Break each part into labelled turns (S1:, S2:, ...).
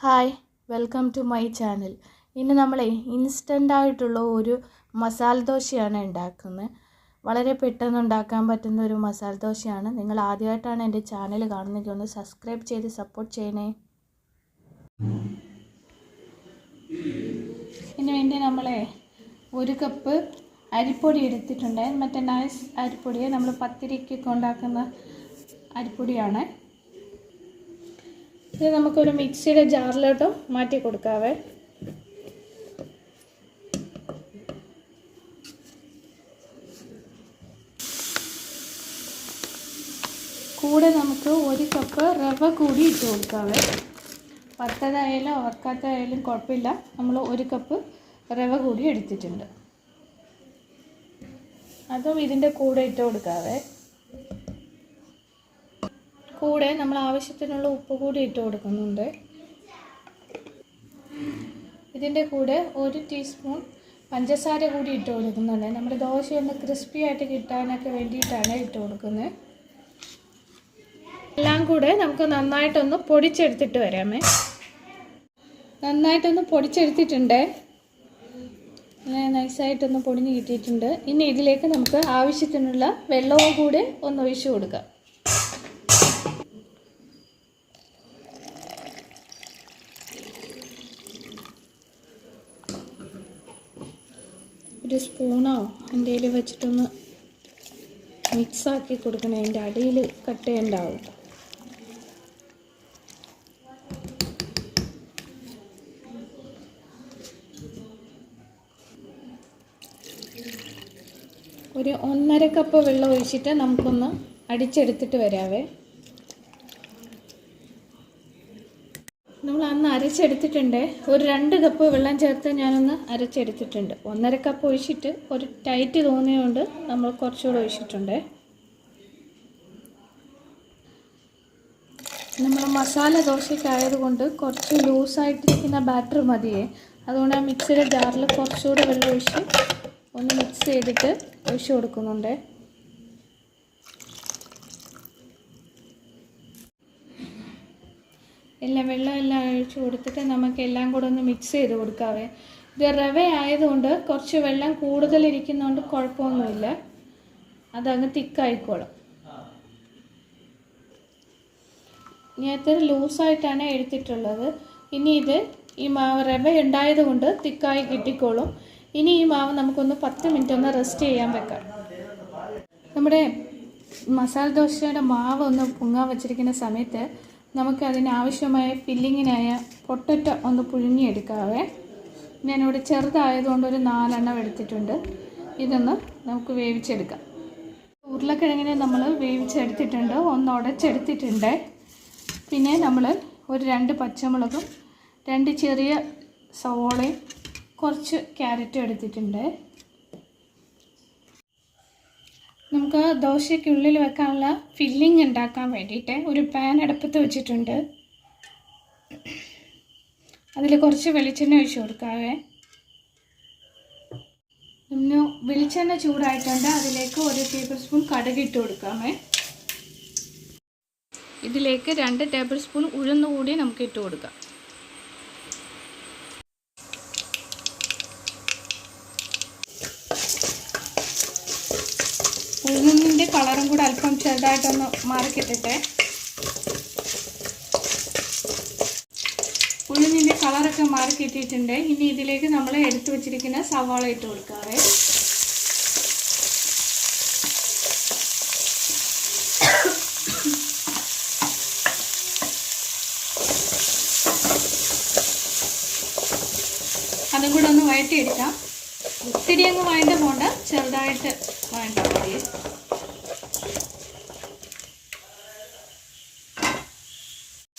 S1: Hi welcome to my channel. ഇന്ന് നമ്മളെ instant ആയിട്ടുള്ള ഒരു മസാല ദോശയാണ് ഉണ്ടാക്കുന്നത്. വളരെ പെട്ടെന്ന് ഉണ്ടാക്കാൻ പറ്റുന്ന ഒരു മസാല ദോശയാണ്. നിങ്ങൾ ആദ്യമായിട്ടാണ് എന്റെ ചാനൽ കാണുന്നതെങ്കിൽ ഒന്ന് സബ്സ്ക്രൈബ് ചെയ്ത് സപ്പോർട്ട് ചെയ്യണേ. ഇതിന് വേണ്ടി നമ്മളെ ഒരു കപ്പ് അരിപ്പൊടി എടുത്തിട്ടുണ്ട്. മറ്റേ നൈസ് അരിപ്പൊടിയെ നമ്മൾ പത്തിരിക്കൊക്കെ ഉണ്ടാക്കുന്ന അരിപ്പൊടിയാണ്. ഇത് നമുക്കൊരു മിക്സിയുടെ ജാറിലോട്ട് മാറ്റി കൊടുക്കാവേ. കൂടെ നമുക്ക് ഒരു കപ്പ് റവ കൂടി ഇട്ട് കൊടുക്കാവേ. വറുത്തതായാലും വറുക്കാത്തതായാലും കുഴപ്പമില്ല. നമ്മൾ ഒരു കപ്പ് റവ കൂടി എടുത്തിട്ടുണ്ട്. അതും ഇതിന്റെ കൂടെ ഇട്ട് കൊടുക്കാവേ. കൂടെ നമ്മൾ ആവശ്യത്തിനുള്ള ഉപ്പ് കൂടി ഇട്ട് കൊടുക്കുന്നുണ്ട്. ഇതിന്റെ കൂടെ ഒരു ടീസ്പൂൺ പഞ്ചസാര കൂടി ഇട്ട് കൊടുക്കുന്നുണ്ട്. നമ്മുടെ ദോശ ഒന്ന് ക്രിസ്പി ആയിട്ട് കിട്ടാനൊക്കെ വേണ്ടിയിട്ടാണ് ഇട്ട് കൊടുക്കുന്നത്. എല്ലാം കൂടെ നമുക്ക് നന്നായിട്ടൊന്ന് പൊടിച്ചെടുത്തിട്ട് വരാമേ. നന്നായിട്ടൊന്ന് പൊടിച്ചെടുത്തിട്ടുണ്ട്. നൈസായിട്ടൊന്ന് പൊടിഞ്ഞ് കിട്ടിയിട്ടുണ്ട്. ഇനി ഇതിലേക്ക് നമുക്ക് ആവശ്യത്തിനുള്ള വെള്ളവും കൂടെ ഒന്ന് ഒഴിച്ചു കൊടുക്കാം ഒരു എന്റെ വെച്ചിട്ടൊന്ന് മിക്സാക്കി കൊടുക്കണേ. അതിന്റെ അടിയിൽ കട്ട് ചെയ്യണ്ടാവും. ഒരു ഒന്നര കപ്പ് വെള്ളം ഒഴിച്ചിട്ട് നമുക്കൊന്ന് അടിച്ചെടുത്തിട്ട് വരാവേ നമ്മൾ അന്ന് അരച്ചെടുത്തിട്ടുണ്ട്. ഒരു രണ്ട് കപ്പ് വെള്ളം ചേർത്ത് ഞാനൊന്ന് അരച്ചെടുത്തിട്ടുണ്ട്. ഒന്നര കപ്പ് ഒഴിച്ചിട്ട് ഒരു ടൈറ്റ് തോന്നിയതുകൊണ്ട് നമ്മൾ കുറച്ചുകൂടെ ഒഴിച്ചിട്ടുണ്ട്. നമ്മൾ മസാല ദോശയ്ക്കായതുകൊണ്ട് കുറച്ച് ലൂസായിട്ടിരിക്കുന്ന ബാറ്റർ മതിയേ. അതുകൊണ്ട് ആ മിക്സിയുടെ ജാറിൽ കുറച്ചുകൂടെ വെള്ളം ഒഴിച്ച് ഒന്ന് മിക്സ് ചെയ്തിട്ട് ഒഴിച്ചു കൊടുക്കുന്നുണ്ട്. എല്ലാം വെള്ളം എല്ലാം ഒഴിച്ച് കൊടുത്തിട്ട് നമുക്ക് എല്ലാം കൂടെ ഒന്ന് മിക്സ് ചെയ്ത് കൊടുക്കാവേ. ഇത് റവ ആയതുകൊണ്ട് കുറച്ച് വെള്ളം കൂടുതലിരിക്കുന്നതുകൊണ്ട് കുഴപ്പമൊന്നുമില്ല. അതങ്ങ് തിക്കായിക്കോളും ഇത്ര ലൂസായിട്ടാണ് എടുത്തിട്ടുള്ളത്. ഇനി ഇത് ഈ മാവ് റവ ഉണ്ടായതുകൊണ്ട് തിക്കായി കിട്ടിക്കോളും. ഇനി ഈ മാവ് നമുക്കൊന്ന് പത്ത് മിനിറ്റ് ഒന്ന് റെസ്റ്റ് ചെയ്യാൻ വെക്കാം. നമ്മുടെ മസാല ദോശയുടെ മാവ് ഒന്ന് പൊങ്ങാൻ വെച്ചിരിക്കുന്ന സമയത്ത് നമുക്ക് അതിനാവശ്യമായ ഫില്ലിങ്ങിനായ പൊട്ടറ്റ ഒന്ന് പുഴുങ്ങിയെടുക്കാവേ. ഞാനിവിടെ ചെറുതായതുകൊണ്ട് ഒരു നാലെണ്ണം എടുത്തിട്ടുണ്ട്. ഇതൊന്ന് നമുക്ക് വേവിച്ചെടുക്കാം. ഉരുളക്കിഴങ്ങിനെ നമ്മൾ വേവിച്ചെടുത്തിട്ടുണ്ട്. ഒന്ന് ഉടച്ചെടുത്തിട്ടുണ്ട്. പിന്നെ നമ്മൾ ഒരു രണ്ട് പച്ചമുളകും രണ്ട് ചെറിയ സവോളയും കുറച്ച് ക്യാരറ്റും എടുത്തിട്ടുണ്ട്. നമുക്ക് ദോശയ്ക്കുള്ളിൽ വെക്കാനുള്ള ഫില്ലിംഗ് ഉണ്ടാക്കാൻ വേണ്ടിയിട്ട് ഒരു പാൻ അടുപ്പത്ത് വെച്ചിട്ടുണ്ട്. അതിൽ കുറച്ച് വെളിച്ചെണ്ണ ഒഴിച്ചു കൊടുക്കാവേ. പിന്നെ വെളിച്ചെണ്ണ ചൂടായിട്ടുണ്ട്. അതിലേക്ക് ഒരു ടേബിൾ സ്പൂൺ കടുക് ഇട്ട് കൊടുക്കാമേ ഇതിലേക്ക് രണ്ട് ടേബിൾ സ്പൂൺ ഉഴുന്നുകൂടി നമുക്ക് ഇട്ട് കൊടുക്കാം. ഉഴുന്നിന്റെ കളറും കൂടെ അല്പം ചെറുതായിട്ടൊന്ന് മാറിക്കിട്ടിട്ടെ. ഉഴുന്നിന്റെ കളറൊക്കെ മാറി കിട്ടിയിട്ടുണ്ട് ഇനി ഇതിലേക്ക് നമ്മൾ എടുത്തു വെച്ചിരിക്കുന്ന സവാള ഇട്ട് കൊടുക്കാവേ. അതും കൂടെ ഒന്ന് വഴറ്റിയെടുക്കാം. ഒത്തിരി അങ്ങ് വഴണ്ട പോണ്ട ചെറുതായിട്ട് മതി.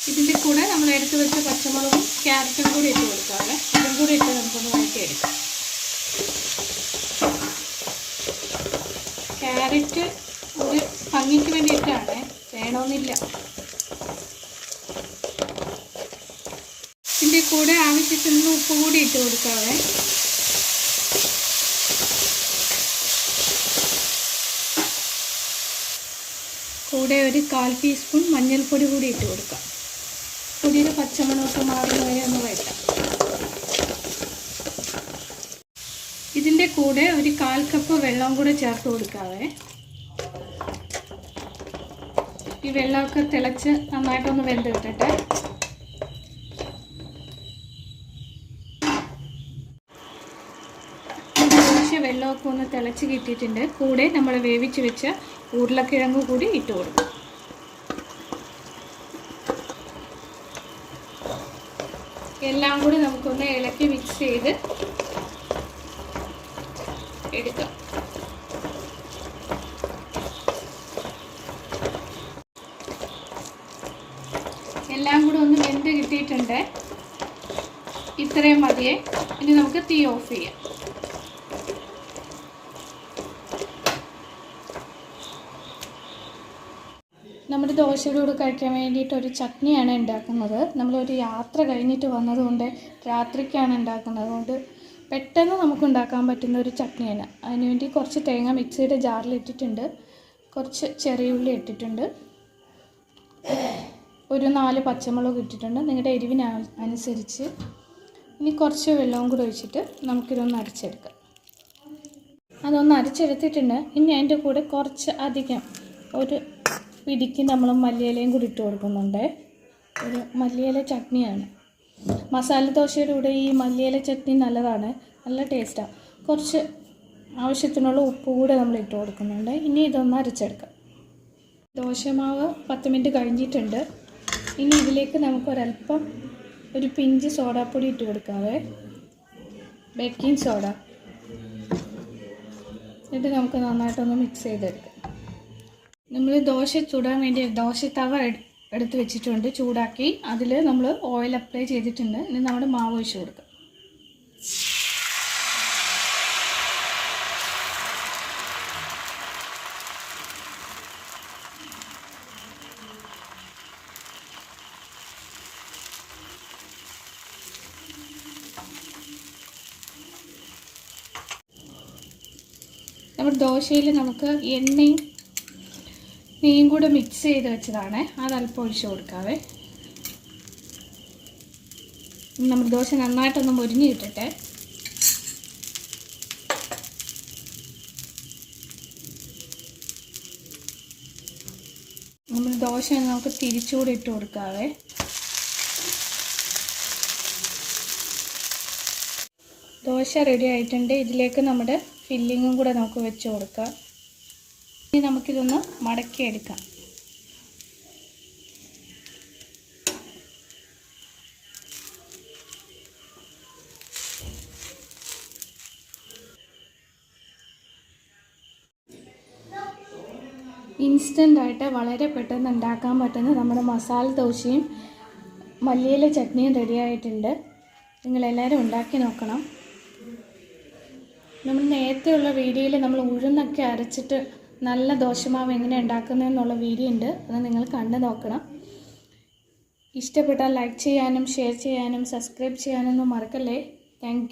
S1: ഇതിന്റെ കൂടെ നമ്മൾ എടുത്ത് വെച്ച പച്ചമുളകും ക്യാരറ്റും കൂടി ഇട്ട് കൊടുക്കാവേ. ഇതും കൂടി ഇട്ട് നമുക്കൊന്ന് വഴറ്റിയെടുക്കാം ക്യാരറ്റ് ഒരു ഭംഗിക്ക് വേണ്ടിയിട്ടാണ്. വേണമെന്നില്ല ഇതിന്റെ കൂടെ ആവശ്യത്തിന് ഉപ്പ് കൂടി ഇട്ട് കൊടുക്കാവേ. കൂടെ ഒരു കാൽ ടീസ്പൂൺ മഞ്ഞൾപ്പൊടി കൂടി ഇട്ട് കൊടുക്കാം. പൊടി ഇതിന്റെ ഒരു പച്ചമണമൊക്കെ മാറുന്ന വരെ ഒന്ന് വഴറ്റാം. ഇതിന്റെ കൂടെ ഒരു കാൽ കപ്പ് വെള്ളം കൂടെ ചേർത്ത് കൊടുക്കാവേ. ഈ വെള്ളമൊക്കെ തിളച്ച് നന്നായിട്ടൊന്ന് വെന്ത് കിട്ടട്ടെ. വെള്ളമൊക്കെ ഒന്ന് തിളച്ച് കിട്ടിയിട്ടുണ്ട്. കൂടെ നമ്മൾ വേവിച്ച് വെച്ച ഉരുളക്കിഴങ്ങ് കൂടി ഇട്ട് കൊടുക്കും. എല്ലാം കൂടി നമുക്കൊന്ന് ഇളക്കി മിക്സ് ചെയ്ത് എടുക്കാം. എല്ലാം കൂടി ഒന്ന് വെന്ത് കിട്ടിയിട്ടുണ്ട്. ഇത്രയും മതിയേ. ഇനി നമുക്ക് തീ ഓഫ് ചെയ്യാം. നമ്മുടെ ദോശയുടെ കൂടെ കഴിക്കാൻ വേണ്ടിയിട്ട് ഒരു ചട്നിയാണ് ഉണ്ടാക്കുന്നത്. നമ്മളൊരു യാത്ര കഴിഞ്ഞിട്ട് വന്നതുകൊണ്ട് രാത്രിക്കാണ് ഉണ്ടാക്കുന്നത്. അതുകൊണ്ട് പെട്ടെന്ന് നമുക്ക് ഉണ്ടാക്കാൻ പറ്റുന്ന ഒരു ചട്നിയാണ്. അതിനുവേണ്ടി കുറച്ച് തേങ്ങ മിക്സിയുടെ ജാറിൽ ഇട്ടിട്ടുണ്ട്. കുറച്ച് ചെറിയ ഉള്ളി ഇട്ടിട്ടുണ്ട്. ഒരു നാല് പച്ചമുളക് ഇട്ടിട്ടുണ്ട്. നിങ്ങളുടെ എരിവിന് അനുസരിച്ച്. ഇനി കുറച്ച് വെള്ളവും കൂടെ ഒഴിച്ചിട്ട് നമുക്കിതൊന്ന് അരച്ചെടുക്കാം. അതൊന്ന് അരച്ചെടുത്തിട്ടുണ്ട്. ഇനി അതിന്റെ കൂടെ കുറച്ച് അധികം ഒരു പിടിക്ക് നമ്മൾ മല്ലിയിലയും കൂടി ഇട്ട് കൊടുക്കുന്നുണ്ട്. ഒരു മല്ലിയില ചട്നിയാണ്. മസാല ദോശയുടെ കൂടെ ഈ മല്ലിയില ചട്നി നല്ലതാണ്. നല്ല ടേസ്റ്റാണ് കുറച്ച് ആവശ്യത്തിനുള്ള ഉപ്പ് കൂടെ നമ്മൾ ഇട്ട് കൊടുക്കുന്നുണ്ട്. ഇനി ഇതൊന്ന് അരച്ചെടുക്കാം. ദോശമാവ് പത്ത് മിനിറ്റ് കഴിഞ്ഞിട്ടുണ്ട്. ഇനി ഇതിലേക്ക് നമുക്ക് ഒരല്പം ഒരു പിഞ്ച് സോഡാപ്പൊടി ഇട്ട് കൊടുക്കാവേ. ബേക്കിംഗ് സോഡ എന്നിട്ട് നമുക്ക് നന്നായിട്ടൊന്ന് മിക്സ് ചെയ്തെടുക്കാം. നമ്മൾ ദോശ ചൂടാൻ വേണ്ടി ദോശ തവ എടുത്ത് വെച്ചിട്ടുണ്ട് ചൂടാക്കി. അതിൽ നമ്മൾ ഓയിൽ അപ്ലൈ ചെയ്തിട്ടുണ്ട്. ഇനി നമ്മുടെ മാവ് ഒഴിച്ച് കൊടുക്കാം. നമ്മുടെ ദോശയിൽ നമുക്ക് എണ്ണയും നെയ്യും കൂടെ മിക്സ് ചെയ്ത് വെച്ചതാണ്. അത് അല്പം ഒഴിച്ച് കൊടുക്കാവേ. നമ്മൾ ദോശ നന്നായിട്ടൊന്ന് മുരിഞ്ഞ് കിട്ടട്ടെ നമ്മൾ ദോശ നമുക്ക് തിരിച്ചുകൂടെ ഇട്ട് കൊടുക്കാവേ. ദോശ റെഡി ആയിട്ടുണ്ട്. ഇതിലേക്ക് നമ്മുടെ ഫില്ലിങ്ങും കൂടെ നമുക്ക് വെച്ച് കൊടുക്കാം. ഇനി നമുക്കിതൊന്ന് മടക്കിയെടുക്കാം. ഇൻസ്റ്റന്റ് ആയിട്ട് വളരെ പെട്ടെന്ന് ഉണ്ടാക്കാൻ പറ്റുന്ന നമ്മുടെ മസാല ദോശയും മല്ലിയില ചട്നിയും റെഡി ആയിട്ടുണ്ട്. നിങ്ങളെല്ലാവരും ഉണ്ടാക്കി നോക്കണം. നമ്മൾ നേരത്തെയുള്ള വീഡിയോയിൽ നമ്മൾ ഉഴുന്നൊക്കെ അരച്ചിട്ട് നല്ല ദോശമാവ് എങ്ങനെ ഉണ്ടാക്കുന്നതെന്നുള്ള വീഡിയോ ഉണ്ട്. അത് നിങ്ങൾ കണ്ടു നോക്കണം. ഇഷ്ടപ്പെട്ടാൽ ലൈക്ക് ചെയ്യാനും ഷെയർ ചെയ്യാനും സബ്സ്ക്രൈബ് ചെയ്യാനൊന്നും മറക്കല്ലേ. താങ്ക്